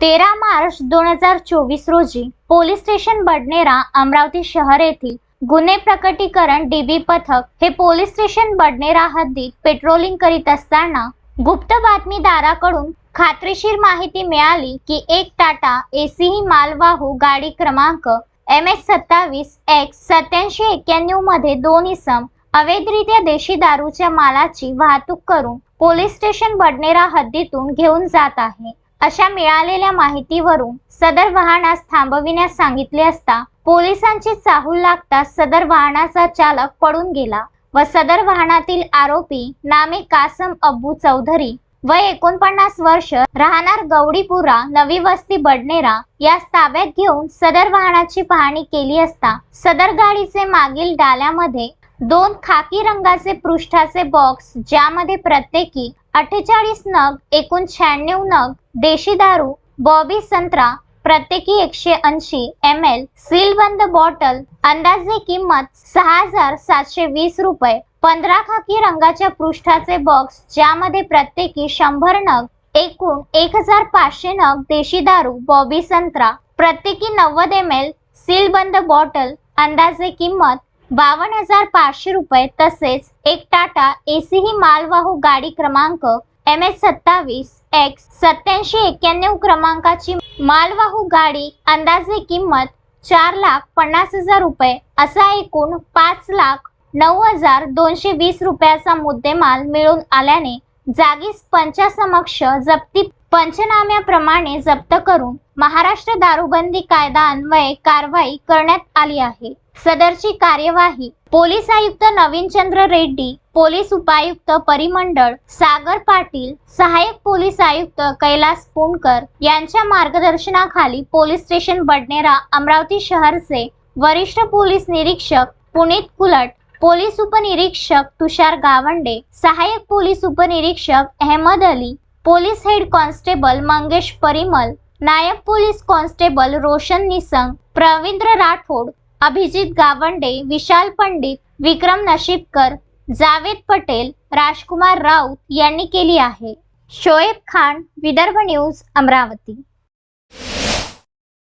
तेरा मार्च दोन हजार चोवीस रोजी पोलीस स्टेशन बडनेरा अमरावती शहर येथील गुन्हे प्रकटीकरण डीबी पथक हे पोलीस स्टेशन बडनेरा हद्दीत पेट्रोलिंग करीत असताना गुप्त बातमीदाराकडून खात्रीशीर माहिती मिळाली की एक टाटा एसीही मालवाहू गाडी क्रमांक एम एस सत्तावीस एक्स सत्याऐंशी एक्क्याण्णवमध्ये दोन इसम अवैधरित्या देशी दारूच्या मालाची वाहतूक करून पोलीस स्टेशन बडनेरा हद्दीतून घेऊन जात आहे. अशा मिळालेल्या माहितीवरून सदर वाहनास थांबविण्यास सांगितले असता पोलिसांची चाहूल लागताच सदर वाहनाचा चालक पडून गेला व सदर वाहनातील आरोपी नामे कासम अब्बू चौधरी व एकोणपन्नास वर्ष राहणार गौडीपुरा नवी वस्ती बडनेरा यास ताब्यात घेऊन सदर वाहनाची पाहणी केली असता सदर गाडीचे मागील डाल्यामध्ये दोन खाकी रंगाचे पृष्ठाचे बॉक्स ज्यामध्ये प्रत्येकी अठ्ठेचाळीस नग एकूण शहाण्णव नग देशी दारू बॉबी संत्रा प्रत्येकी एकशे ऐंशी एम एल सीलबंद बॉटल अंदाजे किंमत सहा हजार सातशे वीस रुपये. पंधरा खाकी रंगाच्या पृष्ठाचे बॉक्स ज्यामध्ये प्रत्येकी शंभर नग एकूण एक हजार पाचशे नग देशी दारू बॉबी संत्रा प्रत्येकी नव्वद एम एल सीलबंद बॉटल अंदाजे किंमत बावन्न हजार पाचशे रुपये तसेच एक टाटा एसी ही मालवाहू गाडी क्रमांक एम एच सत्तावीस एक्स सत्याऐंशी एक्क्याण्णव क्रमांकाची मालवाहू गाडी अंदाजे किंमत चार लाख पन्नास हजार रुपये असा एकूण पाच लाख नऊ हजार दोनशे वीस रुपयाचा मुद्देमाल मिळून आल्याने जागीच पंचासमक्ष जप्ती पंचनाम्याप्रमाणे जप्त करून महाराष्ट्र दारूबंदी कायदा अन्वये कारवाई करण्यात आली आहे. सदरची कार्यवाही पोलीस आयुक्त नवीनचंद्र रेड्डी पोलीस उपायुक्त परिमंडळ सागर पाटील सहाय्यक पोलीस आयुक्त कैलास पुणकर यांच्या मार्गदर्शनाखाली पोलीस स्टेशन बडनेरा अमरावती शहरचे वरिष्ठ पोलीस निरीक्षक पुनीत कुलट पोलीस उपनिरीक्षक तुषार गावंडे सहाय्यक पोलीस उपनिरीक्षक Ahmad Ali police head constable Mangesh Parimal नायब पोलीस कॉन्स्टेबल रोशन निसंग प्रवींद्र राठोड अभिजित गावंडे विशाल पंडित विक्रम नशीबकर जावेद पटेल राजकुमार राऊत यांनी केली आहे. शोएब खान विदर्भ न्यूज अमरावती.